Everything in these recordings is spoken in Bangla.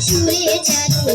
সুরে জাদু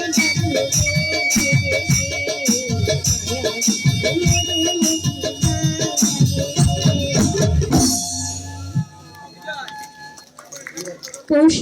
পৌষে